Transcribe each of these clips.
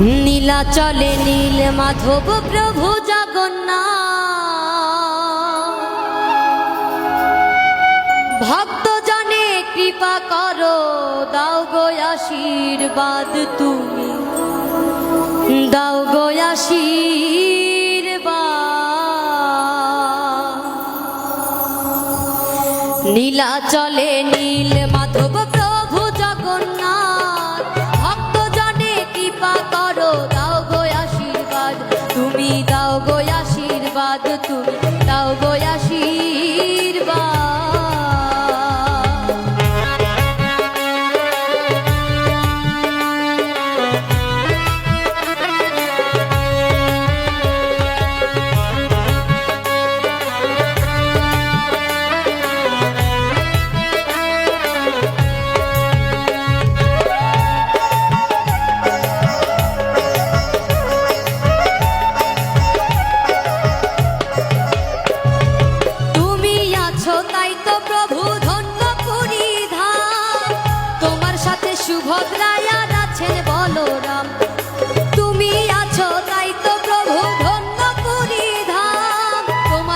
নীলাচলে নীল মাধব প্রভু জগন্নাথ। ভক্ত জনে কৃপা করো, দাও গো আশীর্বাদ তুমি। দাও গো আশীর্বাদ। নীলাচলে নীল মাধব প্রভু জগন্নাথ তুমি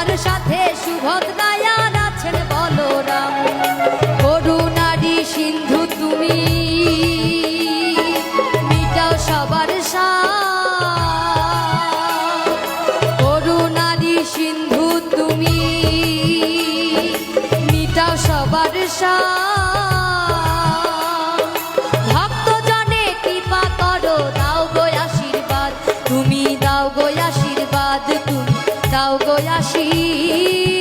তোমার সাথে সুভদ্রায়ার আছেন বলরাম। করুণারি সিন্ধু তুমি। মিটাও সবার করুণারি সিন্ধু তুমি। মিটাও সবার ভক্ত জনে কৃপা করো, দাও গো আশীর্বাদ। তুমি দাও গো আশীর্বাদ গো আশীর্বাদ